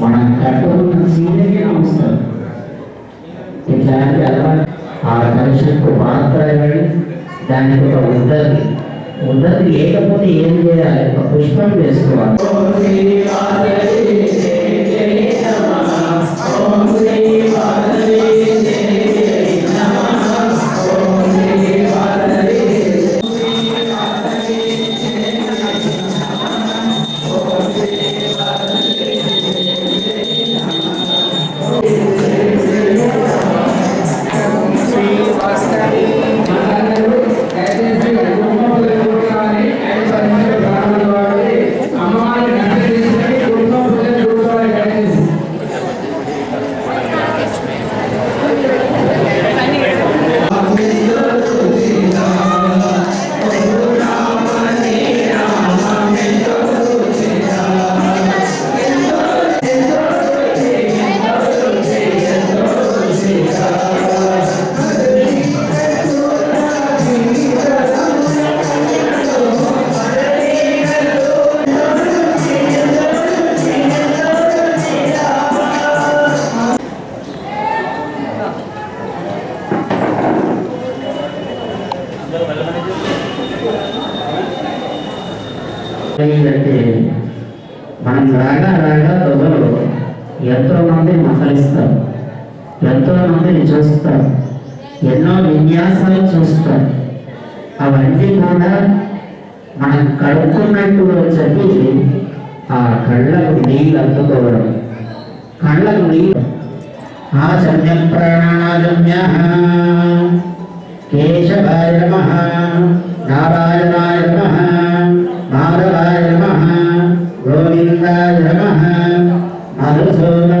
మనం కట్టుకున్న సీరియస్గా నమ్ముతాం ఇట్లాంటి అలవాటు ఆ పరిషత్తు మాత్రమే దానికి ఒక ఉద్దతి ఉద్దతి లేకపోతే ఏం చేయాలి ఒక పుష్పం వేసుకోవాలి श्रीवास्तवे ఎంతో మంది మసలిస్తారు ఎంతో మందిని చూస్తారు ఎన్నో విన్యాసాలు చూస్తారు. అవన్నీ కూడా మనం కడుక్కున్నట్టు చెప్పి ఆ కళ్ళకు నీళ్ళు అందుకోవడం కళ్ళకు నీళ్ళు. ఆ ఆచమ్య ప్రాణాజమ్య కేశవాయ నమ. నారాయణాయ నమ. మాధవాయ నమ. గోవిందాయ నమ. Anasana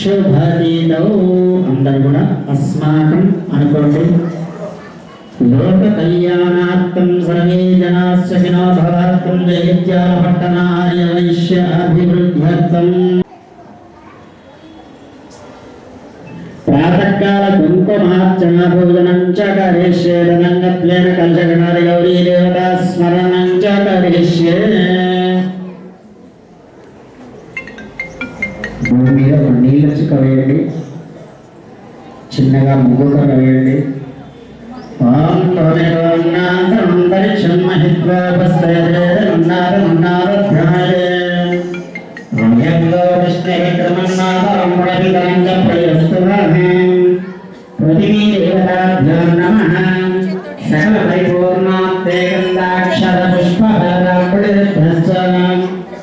శుభతీతౌ అందరు కూడా అస్మాకం అనుకోండి. లోక కళ్యాణార్థం సర్వే జనాः సుఖినో భవంతు జయత్యాపట్టణాయ వైశ్య అభివృద్ధ్యర్థం ప్రాతకాల కుంకుమార్చన భోజనం చ కరిష్యే ధనంగత్వేన గౌరీ దేవతా నీళ్ళ వేయండి చిన్నగా ముగ్గు కర్ర వేయండి ఓం తోమిరోన్నాంతరంతరిక్షం మహిత్వా పస్తయదేదన్నారన్నారధ్యాయ రమ్యంలో విష్ణువిక్రమన్నాథరం పుడవిదరం చ ప్రయస్తువాహం పృథివీ దేవతాభ్యాం నమః. సకల పరిపూర్ణాత్తే గంధాక్షర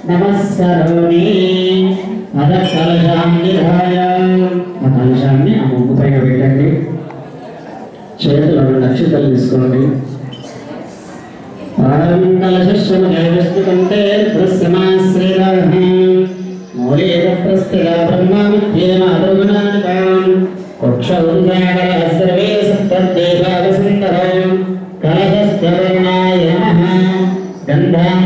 నమస్కరోమి. కలశాం చేతులు నక్షత్రాలు తీసుకోండి. కలశస్వమేవస్థితంతే దృశ్యమాశ్రేరాహం మూలేన ప్రస్థిర బ్రహ్మ విద్యేన అబ్రహ్మణానికాన్ కుక్ష ఉద్గార సర్వే సప్తదేవాల సుందరం కలశస్వరణాయ నమః గంధాం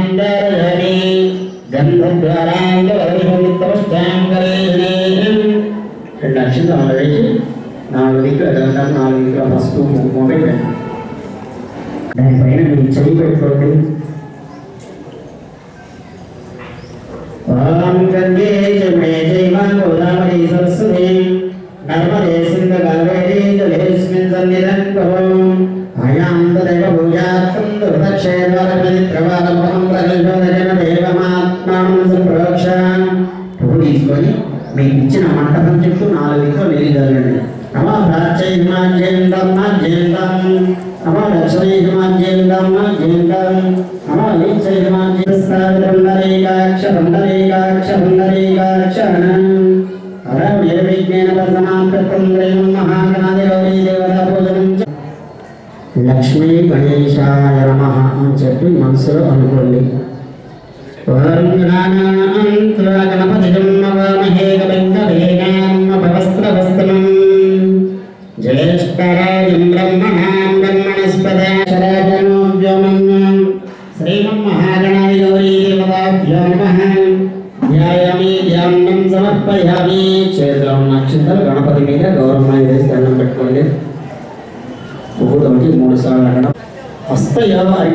నాలుగు దిక్కుల గంధం నాలుగు దిక్కుల ఫస్ట్ కుంకుమ పెట్టండి దానిపైన మీరు చెయ్యి పెట్టుకోండి. మాజ్యేందం నమో లక్ష్మీమాజ్యేందం మాజ్యేందం నమో లీక్షమాజ్యేస్తాందరీకాక్ష బందరీకాక్ష బందరీకాక్ష అరం నిర్విజ్ఞేన పరమాంతం త్రయం మహాగణాది గౌరీ దేవతా పూజనం చ లక్ష్మీ గణేశాయ నమ అని చెప్పి మనసులో అనుకోండి. ఓం గణానాంత్వ గణపతిజం నవామహే కవిందవేనామభవస్త్రవస్త్రం జ్యేష్ఠరాజం బ్రహ్మణాం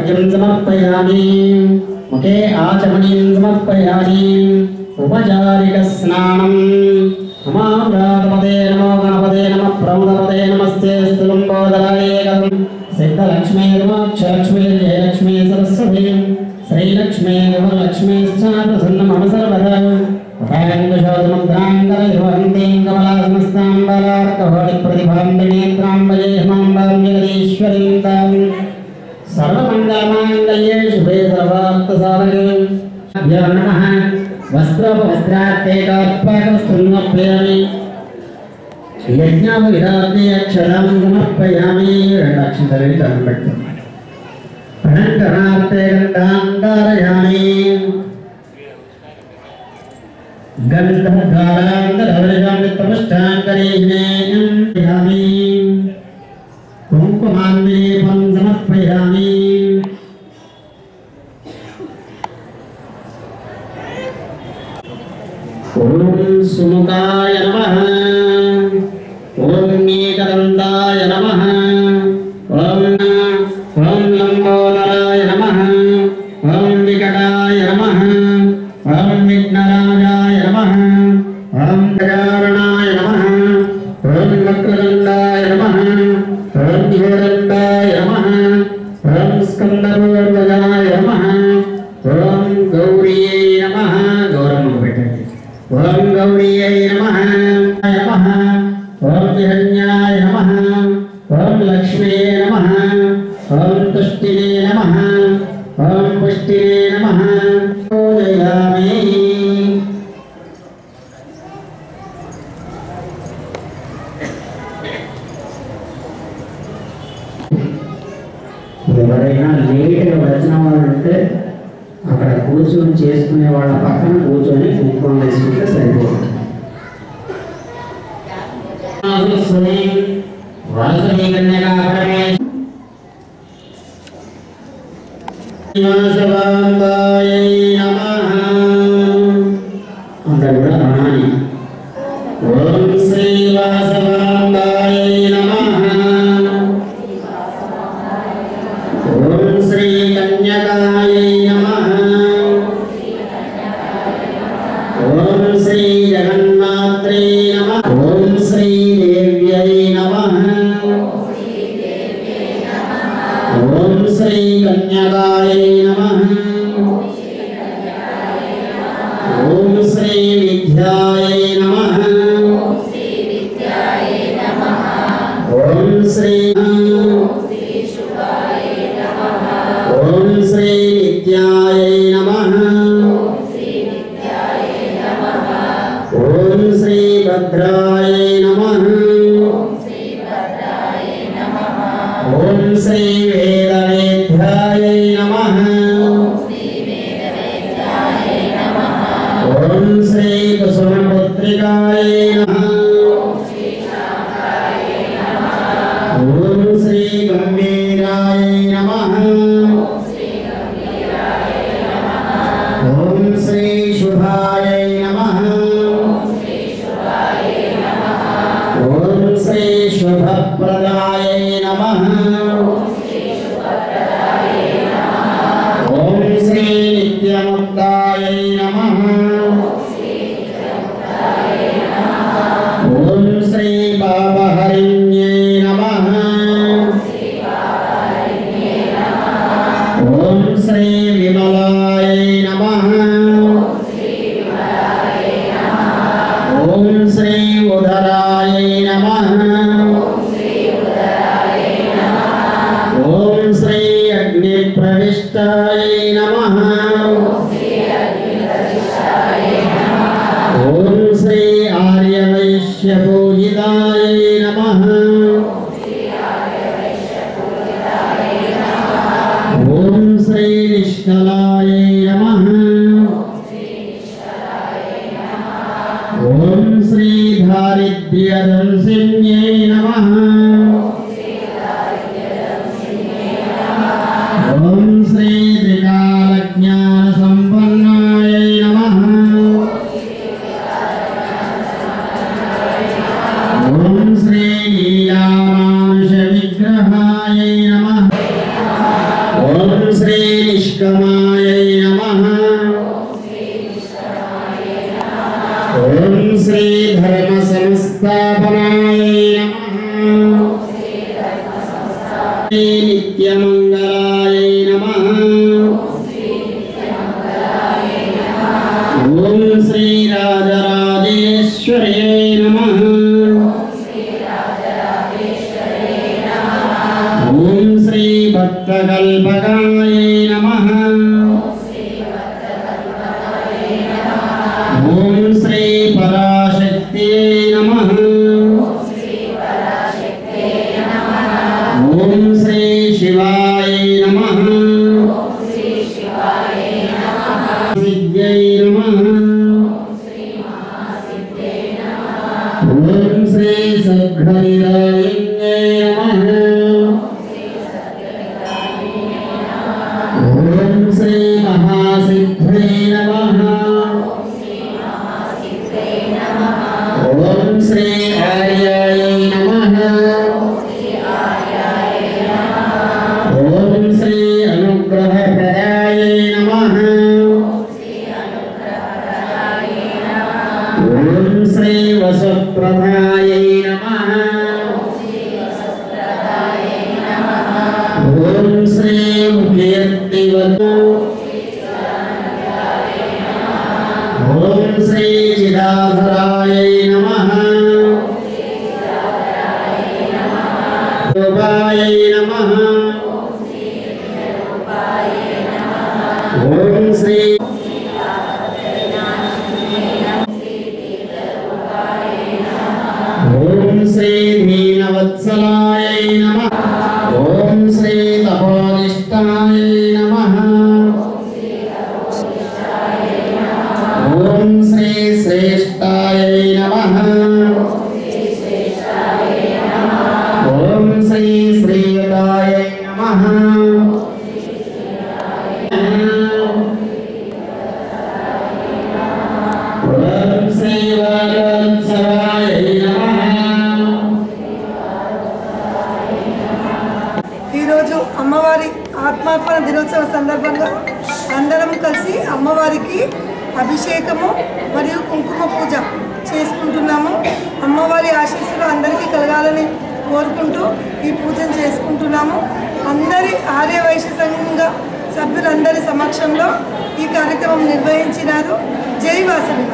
అర్ఘ్యం సమర్పయామి ముఖే ఆచమనీయం సమర్పయామి ఉపచారిక స్నానం నమాపదే నమో గణపదే నమ ప్రమదపదే నమస్తే స్థులంబోదరాయ సిద్ధలక్ష్మీ మోక్షలక్ష్మీ జయలక్ష్మీ సరస్వతి శ్రీలక్ష్మీ గృహలక్ష్మీ ప్రసన్న మమ సర్వదా సర్వమంగళమాంగళ్యే సర్వార్థసాధకే నమః వస్త్రోపవస్త్రాత్తేకాత్మకస్తున్నప్యామి యజ్ఞాపవిధాతే అక్షరం సమర్పయామి రెండు అక్షంతలు దండం అనంతరాత్తే గంధాంగారయామి విఘ్నరాజాయ నమ. ఓం గజారణాయ నమ. ఓం వక్రదండాయ నమ. ఓం ఘోరండాయ నమ. ఓం స్కందపూర్వజాయ నమ. ఓం గౌరీయై నమ. గౌరమ్మ పెట్టండి. ఓం గౌరీయై నమ. నమ. ఓం హిరణ్యాయ నమ. ఓం లక్ష్మీ నమ. ఓం తుష్టినే నమ. ఓం పుష్టినే నమ. ఓ జయామే వాళ్ళ పక్కన ఓం శ్రీ విద్యా ఆర్యవైశ్య పూజితాయ ఓం శ్రీ లీలామానుష విగ్రహాయ నమః. ఓం శ్రీ నిష్కమాయ నమః. ఓం శ్రీ ధర్మ సంస్థాపనాయ నమః నిత్యమంగళాయ నమ. ఓం శ్రీ రాజరాజేశ్వర్యై ఓం శ్రీ वत्सला ఈరోజు అమ్మవారి ఆత్మార్పణ దినోత్సవ సందర్భంగా అందరం కలిసి అమ్మవారికి అభిషేకము మరియు కుంకుమ పూజ చేసుకుంటున్నాము. అమ్మవారి ఆశీస్సులు అందరికీ కలగాలని కోరుకుంటూ ఈ పూజను చేసుకుంటున్నాము. అందరి ఆర్యవైశ్య సంఘ సభ్యులందరి సమక్షంలో ఈ కార్యక్రమం నిర్వహించినారు. జై వాసవి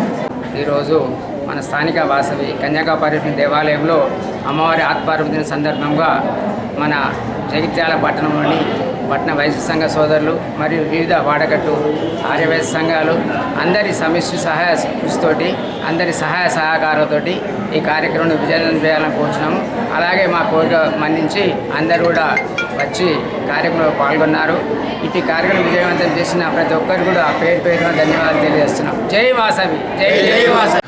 ఈరోజు మన స్థానిక వాసవి కన్యాకుమారి దేవాలయంలో అమ్మవారి ఆత్మారం దిన సందర్భంగా మన జగిత్యాల పట్టణంలోని పట్టణ వైశ్య సంఘ సోదరులు మరియు వివిధ వాడకట్టు ఆర్యవైశ్య సంఘాలు అందరి సమిష్టి సహాయ కృషితోటి అందరి సహాయ సహకారాలతోటి ఈ కార్యక్రమం విజయవంతం చేయాలని కోరుచున్నాము. అలాగే మా కోరిక మన్నించి అందరూ కూడా వచ్చి కార్యక్రమంలో పాల్గొన్నారు. ఇటు కార్యక్రమం విజయవంతం చేసిన ప్రతి ఒక్కరు కూడా పేరు పేరున ధన్యవాదాలు తెలియజేస్తున్నాం. జై వాసవి! జై జై వాసవి!